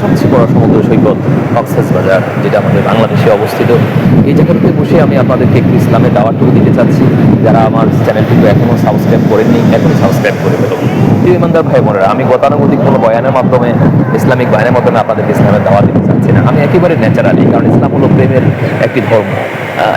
সবচেয়ে বড় সমুদ্র সৈকত কক্সেস বাজার, যেটা আমাদের বাংলাদেশে অবস্থিত। এই জায়গাটিতে বসে আমি আপনাদেরকে একটু ইসলামের দাওয়াটুকু দিতে চাচ্ছি। যারা আমার চ্যানেলটিকে এখনও সাবস্ক্রাইব করেননি এখনও সাবস্ক্রাইব করে ফেলুন। প্রিয় ইমানদার ভাই বোনেরা, আমি গতানুগতিক কোনো বয়ানের মাধ্যমে, ইসলামিক বয়ানের মাধ্যমে আপনাদেরকে ইসলামের দাওয়া দিতে চাচ্ছি না। আমি একেবারে ন্যাচারালি, কারণ ইসলাম হলো প্রেমের একটি ধর্ম।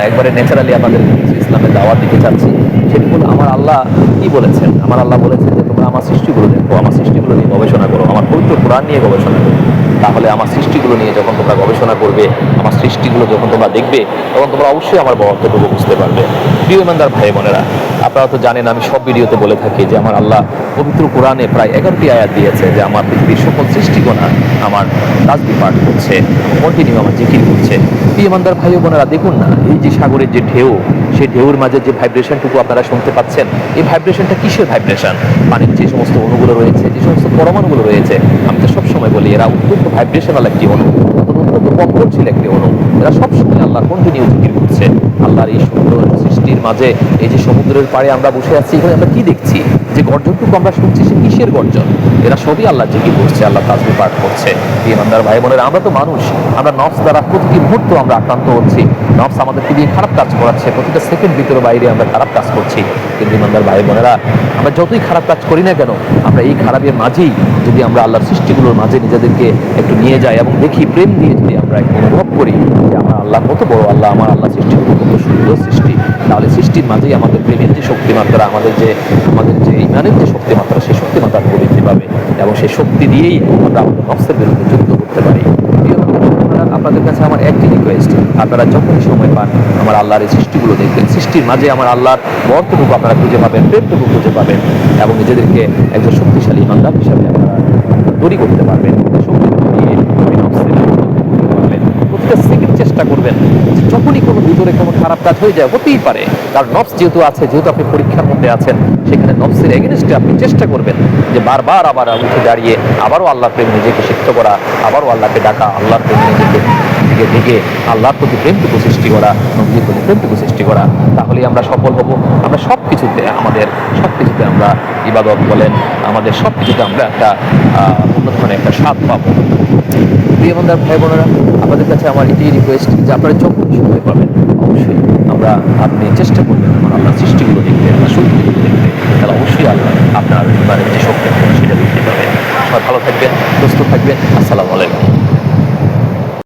একবারে ন্যাচারালি কিছু ইসলামের দাওয়াত দিতে চাচ্ছি। সেটি হলো আমার আল্লাহ কি বলেছেন? আমার আল্লাহ বলেছেন যে, তোমরা আমার সৃষ্টিগুলো দেখো, আমার সৃষ্টিগুলো নিয়ে গবেষণা করো, আমার পবিত্র কোরআন নিয়ে গবেষণা করবে তাহলে আমার সৃষ্টিগুলো নিয়ে যখন তোমরা গবেষণা করবে, আমার সৃষ্টিগুলো যখন তোমরা দেখবে, তখন তোমরা অবশ্যই আমার বক্তব্য বুঝতে পারবে। প্রিয় ইমানদার ভাই বোনেরা আপনারা তো জানেন, আমি সব ভিডিওতে বলে থাকি যে আমার আল্লাহ পবিত্র কোরআনে প্রায় এগারোটি আয়াত দিয়েছে যে আমার পৃথিবীর সকল সৃষ্টিগোনা আমার তাজবি পাঠ করছে কন্টিনিউ আমার জিকির করছে। ইমানদার ভাই বোনেরা, দেখুন না, এই যে সাগরের যে ঢেউ, সেই ঢেউর মাঝে যে ভাইব্রেশনটুকু আপনারা শুনতে পাচ্ছেন, এই ভাইব্রেশনটা কিসের ভাইব্রেশন পানির যে সমস্ত অণুগুলো রয়েছে, যে সমস্ত পরমাণুগুলো রয়েছে, আমি তো সবসময় বলি, এরা অত্যন্ত ভাইব্রেশনাল একটি অণু, অত্যন্ত পক্ষছিল একটি অণু। এরা সবসময় আল্লাহ কন্টিনিউ জিকির করছে। আল্লাহর এই সুন্দর সৃষ্টির মাঝে এই যে সমুদ্রের পাড়ে আমরা বসে আছি, এখানে আমরা কি দেখছি? যে গর্জনটুকু আমরা শুনছি, সে কিসের গর্জন? এরা সবই আল্লাহ জিকির করছে, আল্লাহ তাজবি পাঠ করছে। ইমানদার ভাই বোনেরা আমরা তো মানুষ, আমরা নফস দ্বারা প্রতিটি মুহূর্ত আমরা আক্রান্ত হচ্ছি। নফস আমাদেরকে দিয়ে খারাপ কাজ করাচ্ছে। প্রতিটা সেকেন্ড ভিতরে বাইরে আমরা খারাপ কাজ করছি। কিন্তু ইমানদার ভাই বোনেরা, আমরা যতই খারাপ কাজ করি না কেন, আমরা এই খারাপের মাঝেই যদি আমরা আল্লাহর সৃষ্টিগুলোর মাঝে নিজেদেরকে একটু নিয়ে যাই এবং দেখি, প্রেম দিয়ে যদি আমরা একটু অনুভব করি যে আমার আল্লাহ কত বড় আল্লাহ, আমার আল্লাহ সৃষ্টি কত সুন্দর সৃষ্টি, তাহলে সৃষ্টির মাঝেই আমাদের প্রেমের যে শক্তিমাত্রা, আমাদের যে আমাদের যে ইমানের যে শক্তিমাত্রা, সেই শক্তিমাত্রা বৃদ্ধি পাবে এবং সেই শক্তি দিয়েই আমরা আমাদের নফসের বিরুদ্ধে যুদ্ধ করতে পারি। আপনাদের কাছে আমার একটি রিকোয়েস্ট আপনারা যখনই সময় পান, আমার আল্লাহর এই সৃষ্টিগুলো দেখবেন। সৃষ্টির মাঝে আমার আল্লাহর বর্তটুকু আপনারা খুঁজে পাবেন, প্রেমটুকু খুঁজে পাবেন এবং নিজেদেরকে একজন শক্তিশালী ইমানদার হিসাবে আপনারা তৈরি করতে পারবেন। শক্তিটুকু দিয়ে প্রতিটা সেকেন্ড চেষ্টা করবেন। যে যখনই কোনো ভিতরে কোনো খারাপ কাজ হয়ে যায়, হতেই পারে। কারণ নফস যেহেতু আছে, যেহেতু আপনি পরীক্ষার মধ্যে আছেন, সেখানে নফসের এগেনস্টে আপনি চেষ্টা করবেন যে বারবার আবার উঠে দাঁড়িয়ে আবারও আল্লাহ প্রেম নিজেকে সিদ্ধ করা, আবারও আল্লাহকে ডাকা, আল্লাহর প্রেমে নিজেকে দিকে দিকে আল্লাহর প্রতি প্রেমটুকু সৃষ্টি করা নবীর প্রতি প্রেমটুকু সৃষ্টি করা, তাহলেই আমরা সফল হব। আমরা সব কিছুতে আমাদের সব কিছুতে আমরা ইবাদত বলেন, আমাদের সব কিছুতে আমরা একটা অন্য ধরনের একটা স্বাদ পাবো। প্রিয় বন্ধুরা, ভাই বোনেরা, আপনাদের কাছে আমার এটাই রিকোয়েস্ট যে আপনারা যখন সময় পাবেন। অবশ্যই আমরা আপনি চেষ্টা করবেন আমার আল্লাহ সৃষ্টিগুলো দেখতে আল্লাহ শক্তিগুলো দেখতে তাহলে অবশ্যই আল্লাহ আপনার যে শক্তি সেটা দেখতে পাবেন। সবাই ভালো থাকবেন, সুস্থ থাকবেন। আসসালামু আলাইকুম।